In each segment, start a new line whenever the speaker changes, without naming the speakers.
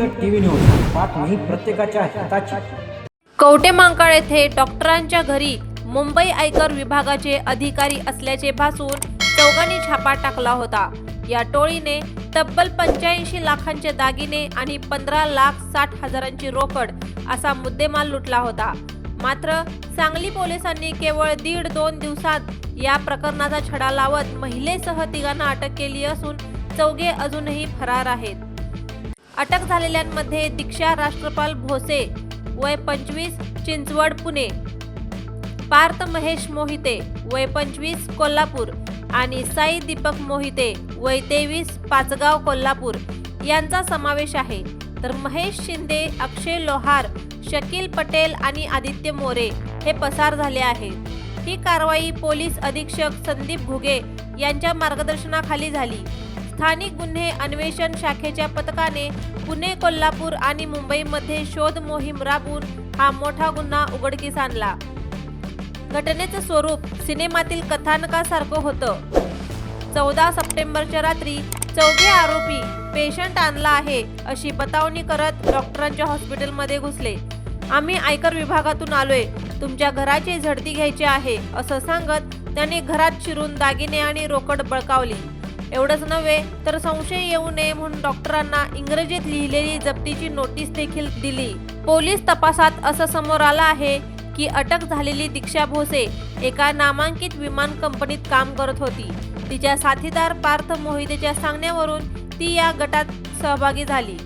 जनहित TV news बातमी प्रत्येकाच्या हिताची.
कवटेमांकाळ येथे डॉक्टरांच्या घरी मुंबई आयकर विभागाचे अधिकारी असल्याचे भासून चौघांनी छापा टाकला होता. या टोळीने तब्बल पंच्याऐंशी लाखांचे दागिने आणि पंधरा लाख साठ हजारांची रोकड असा मुद्देमाल लुटला होता. मात्र सांगली पोलिसांनी केवळ दीड दोन दिवसात या प्रकरणाचा छडा लावत महिलेसह तिघांना अटक केली असून चौघे अजूनही फरार आहेत. अटक झालेल्यांमध्ये दीक्षा राष्ट्रपाल भोसे वय पंचवीस चिंचवड पुणे. पार्थ महेश मोहिते वय पंचवीस कोल्हापूर. आणि साई दीपक मोहिते वय तेवीस पाचगाव कोल्हापूर. यांचा समावेश आहे. तर महेश शिंदे अक्षय लोहार शकील पटेल आणि आदित्य मोरे हे पसार झाले आहेत. ही कारवाई पोलीस अधीक्षक संदीप घुगे यांच्या मार्गदर्शनाखाली झाली. स्थानिक गुन्हे अन्वेषण शाखेच्या पथकाने पुणे कोल्हापूर आणि मुंबईमध्ये शोध मोहीम राबवून हा मोठा गुन्हा उघडकीस आणला. घटनेचं स्वरूप सिनेमातील कथानकासारखं होतं. चौदा सप्टेंबरच्या रात्री चौघे आरोपी पेशंट आणला आहे अशी बतावणी करत डॉक्टरांच्या हॉस्पिटलमध्ये घुसले. आम्ही आयकर विभागातून आलोय. तुमच्या घराची झडती घ्यायची आहे असं सांगत त्याने घरात शिरून दागिने आणि रोकड बळकावली. एवढंच नव्हे तर संशय येऊ नये म्हणून डॉक्टरांना इंग्रजीत लिहिलेली जप्तीची नोटीस देखील दिली. पोलीस तपासात असं समोर आलं आहे की अटक झालेली दीक्षा भोसे एका नामांकित विमान कंपनीत काम करत होती. तिच्या साथीदार पार्थ मोहितेच्या सांगण्यावरून ती या गटात सहभागी झाली.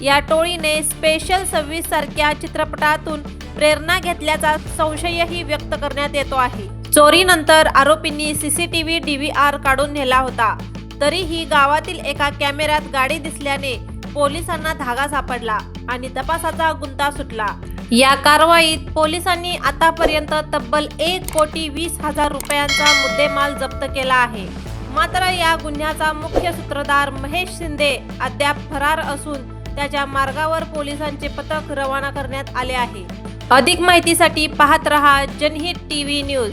या टोळीने स्पेशल सव्वीस सारख्या चित्रपटातून प्रेरणा घेतल्याचा संशयही व्यक्त करण्यात येतो आहे. चोरीनंतर आरोपींनी सीसीटीव्ही डीव्हीआर काढून नेला होता. तरीही गावातील एका कॅमेऱ्यात गाडी दिसल्याने पोलिसांना धागा सापडला आणि तपासाचा गुंता सुटला. या कारवाईत पोलिसांनी आतापर्यंत तब्बल एक कोटी वीस हजार रुपयांचा मुद्देमाल जप्त केला आहे. मात्र या गुन्ह्याचा मुख्य सूत्रधार महेश शिंदे अद्याप फरार असून त्याच्या मार्गावर पोलिसांचे पथक रवाना करण्यात आले आहे. अधिक माहितीसाठी पाहत रहा Janhit TV news.